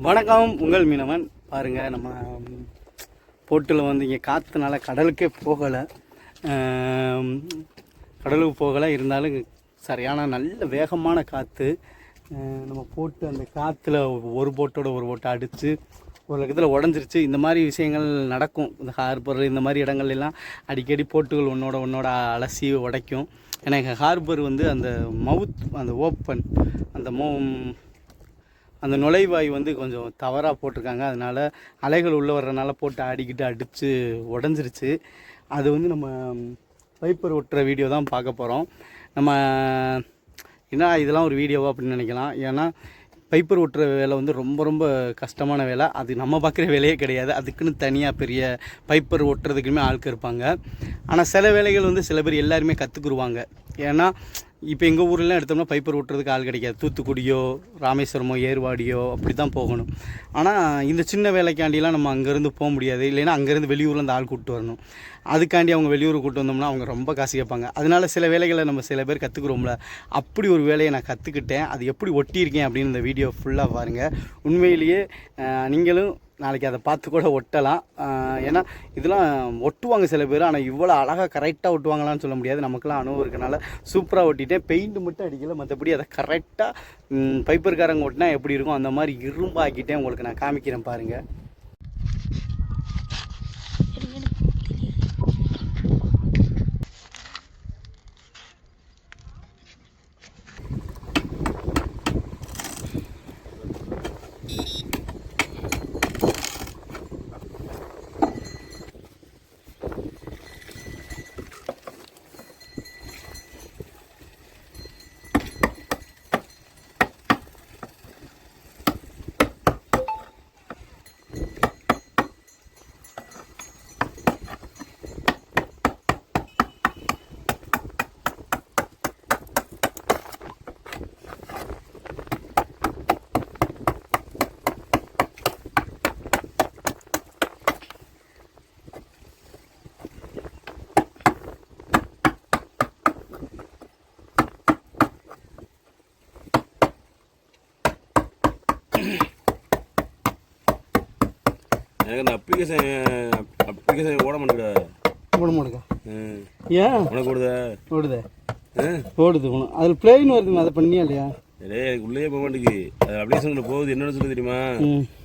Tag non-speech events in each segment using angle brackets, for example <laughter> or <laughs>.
வணக்கம் உங்கள் மீனவன். பாருங்கள் நம்ம போட்டில் வந்து இங்கே காற்றுனால கடலுக்கே போகலை. கடலுக்கு போகலை. இருந்தாலும் சரியான நல்ல வேகமான காற்று நம்ம போட்டு அந்த காற்றுல ஒரு போட்டோட ஒரு போட்டை அடித்து ஒரு லக்கத்தில் உடஞ்சிருச்சு. இந்த மாதிரி விஷயங்கள் நடக்கும். இந்த ஹார்பர் இந்த மாதிரி இடங்கள்லாம் எல்லாம் அடிக்கடி போட்டுகள் ஒன்றோட ஒன்றோட அலசி உடைக்கும். ஏன்னா எங்கள் ஹார்பர் வந்து அந்த மவுத் அந்த ஓப்பன் அந்த மோ அந்த நுழைவாய் வந்து கொஞ்சம் தவறாக போட்டிருக்காங்க. அதனால் அலைகள் உள்ளே வர்றதுனால போட்டு ஆடிக்கிட்டு அடித்து உடஞ்சிருச்சு. அது வந்து நம்ம பைப்பர் ஒட்டுற வீடியோ தான் பார்க்க போகிறோம் நம்ம என்ன இதெல்லாம் ஒரு வீடியோவா அப்படின்னு நினைக்கலாம். ஏன்னா பைப்பர் ஒட்டுற வேலை வந்து ரொம்ப ரொம்ப கஷ்டமான வேலை. அது நம்ம பார்க்குற வேலையே கிடையாது. அதுக்குன்னு தனியாக பெரிய பைப்பர் ஒட்டுறதுக்குமே ஆட்கள் இருப்பாங்க. ஆனால் சில வேலைகள் வந்து சில பேர் எல்லாருமே கற்றுக்குருவாங்க ஏன்னா இப்போ எங்கள் ஊர்லாம் எடுத்தோம்னா பைப்பர் ஓட்டுறதுக்கு ஆள் கிடைக்காது. தூத்துக்குடியோ ராமேஸ்வரமோ ஏர்வாடியோ அப்படி தான் போகணும். ஆனால் இந்த சின்ன வேலைக்காண்டிலாம் நம்ம அங்கேருந்து போக முடியாது. இல்லைன்னா அங்கேருந்து வெளியூரில் அந்த ஆள் கூப்பிட்டு வரணும். அதுக்காண்டி அவங்க வெளியூர் கூப்பிட்டு வந்தோம்னா அவங்க ரொம்ப காசு கேட்பாங்க. அதனால சில வேலைகளை நம்ம சில பேர் கற்றுக்குறோம்ல அப்படி ஒரு வேலையை நான் கற்றுக்கிட்டேன் அது எப்படி ஒட்டியிருக்கேன் அப்படின்னு இந்த வீடியோ ஃபுல்லாக பாருங்கள் உண்மையிலேயே நீங்களும் நாளைக்கு அதை பார்த்து கூட ஒட்டலாம். ஏன்னா இதெல்லாம் ஒட்டுவாங்க சில பேர் ஆனால் இவ்வளோ அழகாக கரெக்டாக ஒட்டுவாங்களான்னு சொல்ல முடியாது. நமக்குலாம் அனுபவம் இருக்கனால சூப்பராக ஒட்டிட்டேன். பெயிண்ட் மட்டும் அடிக்கல. மற்றபடி அதை கரெக்டாக பைப்பர்காரங்க ஒட்டினா எப்படி இருக்கும்? அந்த மாதிரி இரும்பாக்கிட்டேன். உங்களுக்கு நான் காமிக்கிறேன் பாருங்கள் எனக்கு இந்த அப்ளிகேஷன் அப்ளிகேஷன் ஓட மாட்டேங்குதா? போட மாட்டேங்க. ஏன்? உனக்கு ஓடுதா? ஓடுதே? ஓடுது ஒன்று அதில் பிளெயின் வருதுங்க அதை பண்ணியா இல்லையா? டேய் எனக்கு உள்ளே போக மாட்டேங்குது. அது அப்ளிகேஷன் போகுது என்னன்னு சொல்லி தெரியுமா?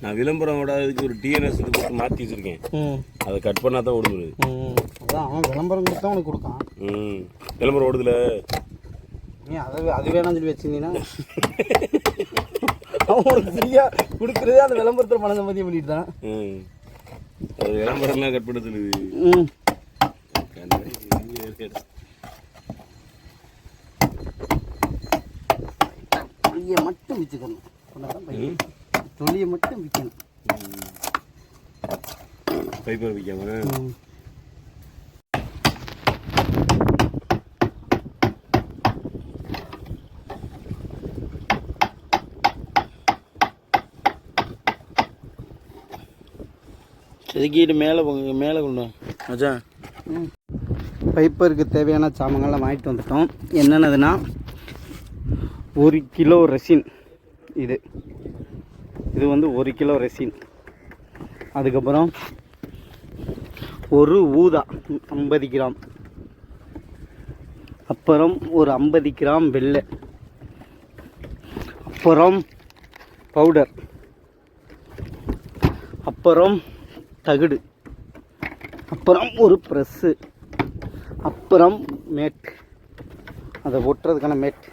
நான் விளம்பரம் விடாததுக்கு ஒரு டிஎன்எஸ் போட்டு மாற்றி வச்சிருக்கேன். அதை கட் பண்ணா தான் ஓடுது அதான் அவன் விளம்பரம் கொடுத்தா உனக்கு கொடுக்கான். ம். விளம்பரம் ஓடுதுல? நீ அதை அது வேணாம்னு சொல்லி வச்சிருந்தீங்கன்னா அவன் உனக்கு ஃப்ரீயா கொடுக்குறதே அந்த விளம்பரத்தில் பணம் சம்மதியம் பண்ணிட்டு தான் விளம்பரம்லாம் கட் பண்ண சொல்லுது ம் தொழியை மட்டும் விற்றுக்கணும் தொழியை மட்டும் விற்கணும் பைப்பர் வைக்காம. செதுக்கிட்டு மேலே மேலே கொண்டு மச்சான். பைப்பருக்கு தேவையான சாமான்கள்லாம் வாங்கிட்டு வந்துட்டோம். என்னென்னதுன்னா ஒரு கிலோ ரெசின் இது. இது வந்து ஒரு கிலோ ரெசின் அதுக்கப்புறம் ஒரு ஊதா ஐம்பது கிராம். அப்புறம் ஒரு ஐம்பது கிராம் வெள்ளை. அப்புறம் பவுடர் அப்புறம் தகுடு. அப்புறம் ஒரு ப்ரெஸ்ஸு. அப்புறம் மேட். அதை ஒட்டுறதுக்கான மேட்.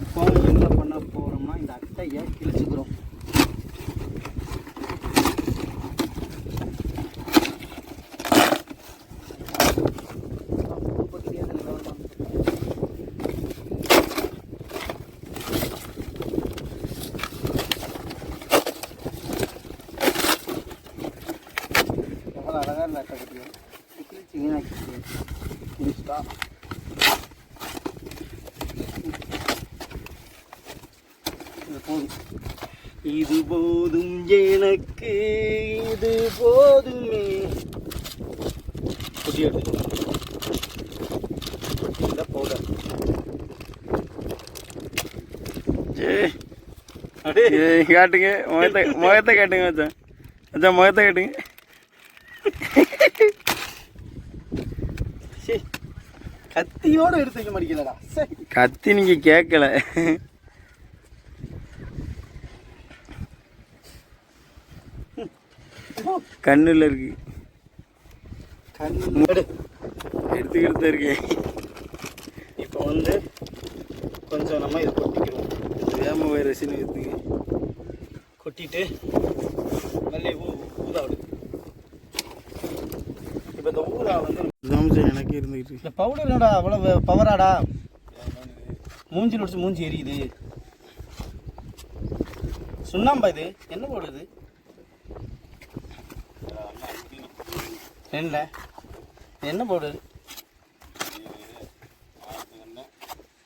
இப்போ என்ன பண்ண போகிறோம்னா இந்த அட்டையை கிழிச்சுக்கிறோம். கட்டியும் கிழிச்சு வீணாக்கிட்டு கிழிச்சிட்டா இது போதும். இது போதும் எனக்கு இது போதுமே புதிய இந்த பவுடர் காட்டுங்க. முகத்தை முகத்தை காட்டுங்க மச்சான். மச்சான் முகத்தை காட்டுங்க. சே கத்தியோட எடுத்து வைக்க மாட்டேங்கிறடா. சரி கத்தி நீங்க கேட்கல கண்ணுல இருக்கு. எடுத்துக்கிட்டு இருக்கேன். இப்போ வந்து கொஞ்சம் நம்ம இதை கொட்டிக்கிறோம் வேம வைரஸ்னு எடுத்துங்க கொட்டிட்டு நல்ல ஊ ஊதா விடு இப்போ இந்த ஊதா வந்து எனக்கு இருந்துக்கிட்டு இந்த பவுடர் என்னடா அவ்வளோ பவராடா மூஞ்சில் வச்சு மூஞ்சி எரியுது. சுண்ணாம்பா இது? என்ன பவுடர் இது? என்ன என்ன பவுடர்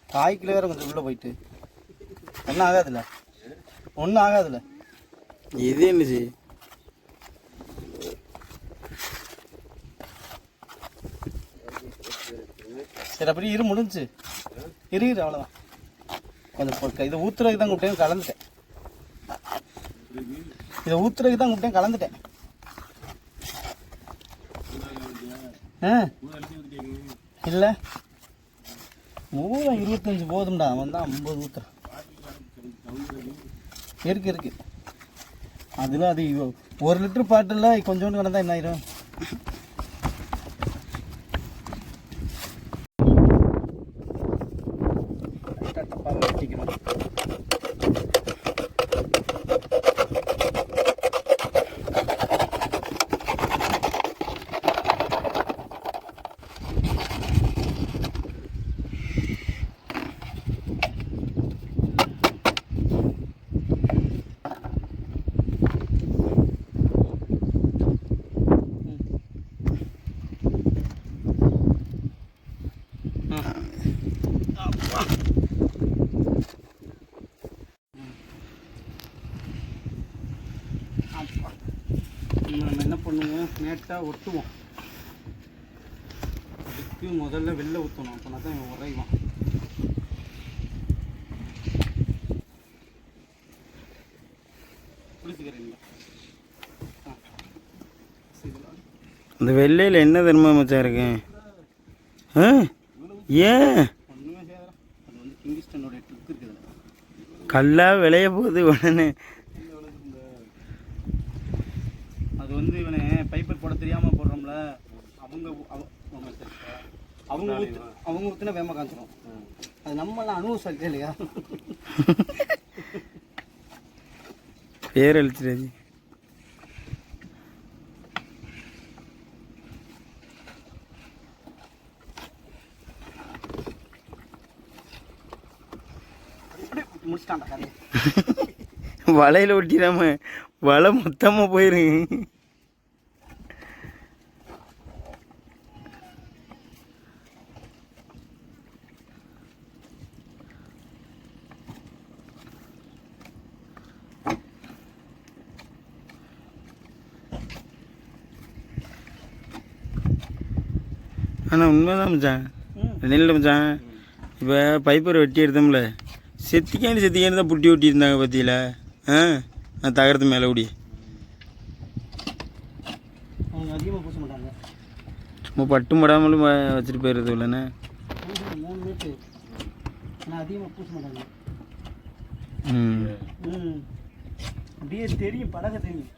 காய் கிலோ வேற கொஞ்சம் உள்ளே போயிட்டு. ஒன்றும் ஆகாதுல்ல ஒன்றும் ஆகாதுல்ல இது என்ன சரி அப்படி இரு முடிஞ்சு. இரு இரு அவ்வளோதான் கொஞ்சம் இதை ஊத்துறதுக்கு தான் கூப்பிட்டேன் கலந்துட்டேன். இதை ஊத்துறதுக்கு தான் கூப்பிட்டேன் கலந்துட்டேன். ஆ? இல்லை. ஊரம் இருபத்தஞ்சு போதும்டா அவன் தான் ஐம்பது ஊற்றுறான் இருக்கு இருக்கு. அதில் அது ஒரு லிட்டர் பாட்டில் கொஞ்சோண்டு கலந்தா என்ன ஆயிரும் டப்பாவை வெட்டிக்கணும் அப்பா. நம்ம என்ன பண்ணுவோம் நேட்டாக ஒட்டுவோம். அதுக்கு முதல்ல வெளில ஊற்றணும் அப்போனா தான் இவன் உறைவான். இந்த வெள்ளையில் என்ன தர்மா மச்சான் இருக்கு? ஏன்? கல்லா விளைய போகுது உடனே அது வந்து இவனை பைப்பர் போட தெரியாமல் போடுறோம்ல அவங்க? அவங்க ஊத்து அவங்க ஊற்றுனா வேமா காய்ச்சிரும் அது நம்மளாம் அனுபவம் இல்லையா? பேர் கதையை. <laughs> வலையில் ஒட்டிடாம வலை மொத்தமாக போயிரும் ஆனால் உண்மைதான் மச்சான். ம். நெல் மச்சான்? இப்போ பைப்பர் வெட்டி எடுத்தோம்ல. செத்திக்காண்டி செத்திக்காண்டி தான் புட்டி ஒட்டியிருந்தாங்க பற்றியில் ஆ? நான் தகரத்து மேலே ஓடி. சும்மா பட்டும் படாமலும் வச்சுட்டு போயிடுறது இல்லைண்ணே ம். அப்படியே தெரியும் பழக தெரியும்.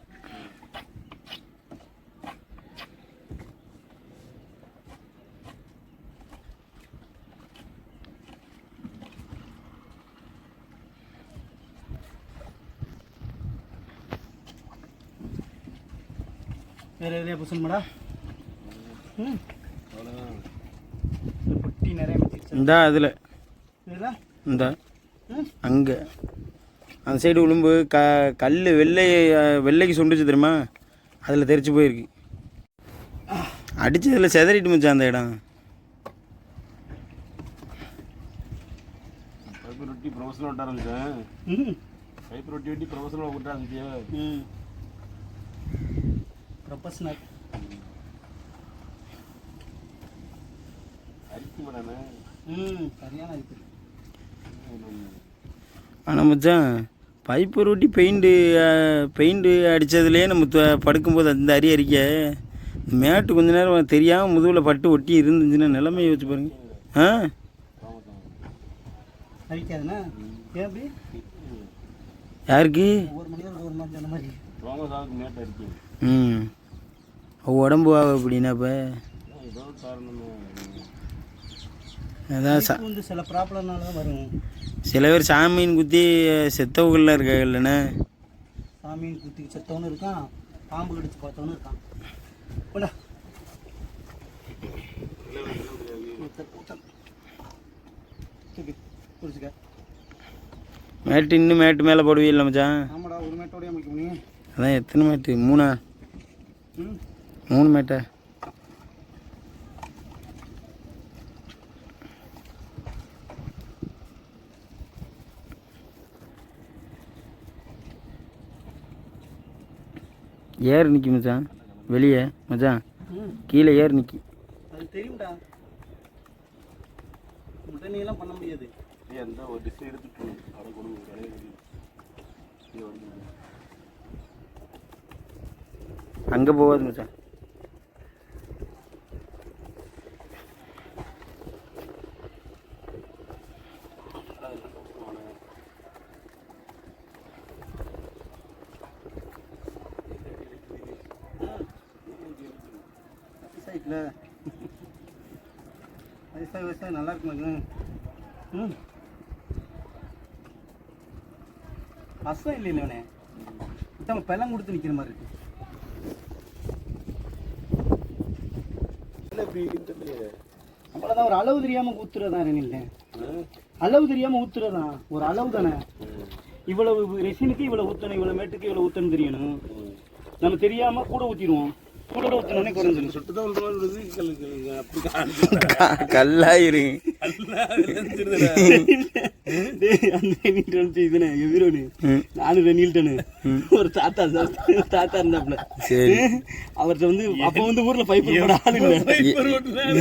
வேற எதுலையா பூசணுமாடா ம். பொட்டி நிறைய இந்தா அதில் இந்தா. அங்கே. அந்த சைடு விழும்பு க கல் வெள்ளை வெள்ளைக்கு சுண்டுச்சு தெரியுமா? அதில் தெரிச்சு போயிருக்கு. அடிச்சதில் செதறிட்டு மச்சான் அந்த இடம். பைப்பு ரொட்டி ப்ரொஃபஷனல் விட்ட ஆரம்பிச்சேன் ம். பைப்பு ரொட்டி வெட்டி ப்ரொஃபஷனல் ம். ப்ரொஃபஷனல் ம் சரியான ஆனால் மச்சான் பைப்பு ரொட்டி பெயிண்ட்டு பெயிண்ட்டு அடித்ததுலேயே நம்ம படுக்கும்போது அந்த அரி அரிக்க மேட்டு கொஞ்ச நேரம் தெரியாமல் முதுகில் பட்டு ஒட்டி இருந்துச்சுன்னா நிலைமையை வச்சு பாருங்க. ஆ? யாருக்கு? ஒரு மாதிரி. ம். உடம்பு ஆக அப்படின்னா இப்போ? அதான் சில ப்ராப்ளம்னால தான் வரும் சில பேர் சாமின்னு குத்தி செத்தவங்கள்லாம் இருக்காங்க இல்லைண்ணே சாமியின் குத்தி செத்தவனும் இருக்கான் பாம்பு கடிச்சு பார்த்தவனும் இருக்கான். மேட்டு இன்னும் மேட்டு மேலே போடுவீல்ல மச்சான்? ஆமாடா ஒரு மேட்டோடய அமைக்க முடியும் அதான் எத்தனை மேட்டு? மூணா? ம். மூணு மேட்டா ஏர் நிற்கி மச்சான். வெளியே மச்சான். கீழே ஏர் நிற்கி அது தெரியும்டா. உடனேலாம் பண்ண முடியாது. எந்த ஒரு டிஷ் எடுத்துட்டு அதை கொடுங்க கடையை அங்கே போகாது மச்சான். விவசாயத்தில் விவசாயம் விவசாயம் நல்லா இருக்குமாங்க ம். கஷ்டம் இல்லை இல்லைண்ணே நம்ம பெலம் கொடுத்து நிற்கிற மாதிரி இருக்கு. அவ்வளோதான் ஒரு அளவு தெரியாமல் ஊத்துறதா இல்லை. அளவு தெரியாமல் ஊத்துறதான் ஒரு அளவு தானே. இவ்வளவு ரெசினுக்கு இவ்வளவு ஊற்றணும் இவ்வளவு மேட்டுக்கு இவ்வளவு ஊற்றணும் தெரியணும். நம்ம தெரியாம கூட ஊற்றிடுவோம் கல்லாயிருங்க. நானும் ரெனில்டனு. ஒரு தாத்தா தாத்தா இருந்தாப்புல. சரி அவர்ட்ட வந்து அப்ப வந்து ஊர்ல பைப்பர் போட ஆள் இல்ல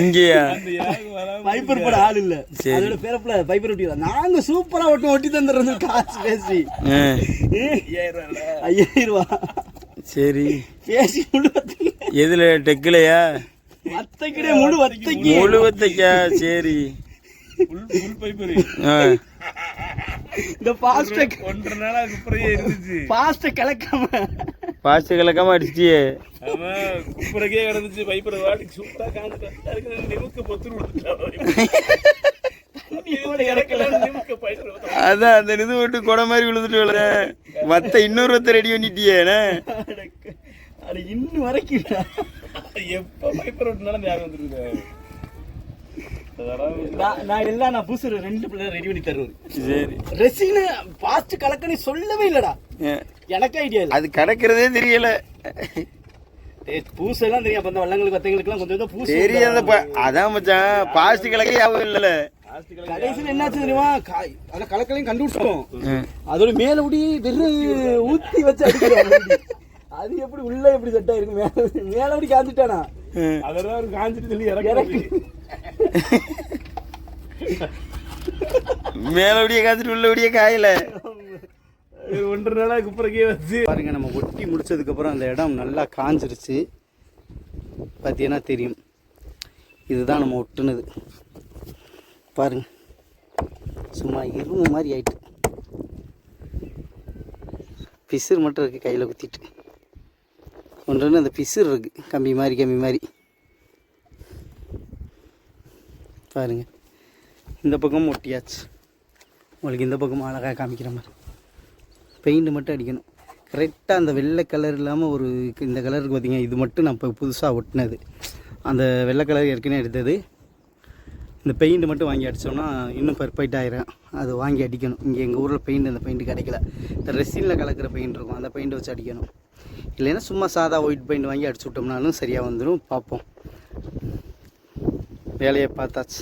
இங்கேயா பைப்பர் போட ஆள் இல்ல சரி. அதோட பேரப்புல பைப்பர் ஒட்டி நாங்க சூப்பரா ஒட்டி ஒட்டி தந்துடுறது காசு பேசி ஐயாயிரம் ரூபா சரி பேசி வத்தைக்கு எதில் டெக்கிலையா? வத்தைக்கிடே முழு வத்தைக்கு. சரி. ஃபுல் பைப்பர் ஆ. இந்த பாஸ்ட ஒன்றரை நாள் அப்புறம் இருந்துச்சு. பாஸ்ட கலக்காம பாஸ்ட் கலக்காம அடிச்சிட்டியே. ஆமா குப்புறக்கே கிடந்துச்சு பைப்பர் வாட்டிக்கு சூப்பரா காந்துட்டு நிமுக்க பொத்து அதான் அந்த இது விட்டு கொடை மாதிரி விழுந்துட்டு விழுற மத்த இன்னொரு ஒருத்தர் ரெடி பண்ணிட்டியேண்ணே அது இன்னும் வரைக்கும் எப்ப பைப்பர் விட்டுனாலும் ஞாபகம் வந்துருக்குது அதெல்லாம் நான் நான் எல்லாம் நான் புதுசு ரெண்டு பிள்ளை ரெடி பண்ணி தருவேன். சரி. ரெசின்னு பாஸ்ட் கலக்கன்னு சொல்லவே இல்லடா. எனக்கு ஐடியா இல்லை. அது கடக்கிறதே தெரியல. பூசெல்லாம் தெரியும். அப்ப அந்த வள்ளங்களுக்கு வத்தைங்களுக்குலாம் கொஞ்சம் பூசு தெரியாத ப- அதான் மச்சான். பாஸ்ட் கலக்கே ஞாபகம் இல்லைல்ல. கடைசியில் என்னாச்சு தெரியுமா? காய் அதான் கலக்கலையும் கண்டுபிடிச்சிட்டோம். அதோட மேல முடி வெறும் ஊத்தி வச்சு அடிக்கிறோம். அது எப்படி உள்ள எப்படி செட் ஆயிருக்கு மேல மேல முடி காஞ்சிட்டானா. அதெல்லாம் காஞ்சிட்டு சொல்லி இறக்கி இறக்கி. <laughs> மேலபடியே காய்ச்சிட்டு உள்ளபடியே காயல. ஒன்றரை நாளா குப்புறக்கே வச்சு பாருங்க நம்ம ஒட்டி முடிச்சதுக்கு அப்புறம் அந்த இடம் நல்லா காஞ்சிருச்சு. பார்த்தீங்கன்னா தெரியும். இதுதான் நம்ம ஒட்டுனது. பாருங்க. சும்மா எருவு மாதிரி ஆயிட்டு. பிசுறு மட்டும் இருக்கு கையில் குத்திட்டு. ஒன்று அந்த பிசுறு இருக்குது கம்பி மாதிரி கம்பி மாதிரி. பாருங்கள் இந்த பக்கம் ஒட்டியாச்சு. உங்களுக்கு இந்த பக்கம் அழகாக காமிக்கிற மாதிரி. பெயிண்ட் மட்டும் அடிக்கணும். கரெக்டாக அந்த வெள்ளை கலர் இல்லாமல் ஒரு இந்த கலருக்கு பார்த்தீங்க இது மட்டும் நான் இப்போ புதுசாக ஒட்டினது. அந்த வெள்ளை கலர் ஏற்கனவே எடுத்தது. இந்த பெயிண்ட் மட்டும் வாங்கி அடித்தோம்னா இன்னும் பெர்ஃபெக்ட் ஆயிரும். அது வாங்கி அடிக்கணும். இங்கே எங்கள் ஊரில் பெயிண்ட் அந்த பெயிண்ட் கிடைக்கல. இந்த ரெசினில் கலக்கிற பெயிண்ட் இருக்கும். அந்த பெயிண்ட் வச்சு அடிக்கணும். இல்லைன்னா சும்மா சாதா ஒயிட் பெயிண்ட் வாங்கி அடிச்சு விட்டோம்னாலும் சரியாக வந்துடும் பார்ப்போம். வேலையை பார்த்தாச்சு.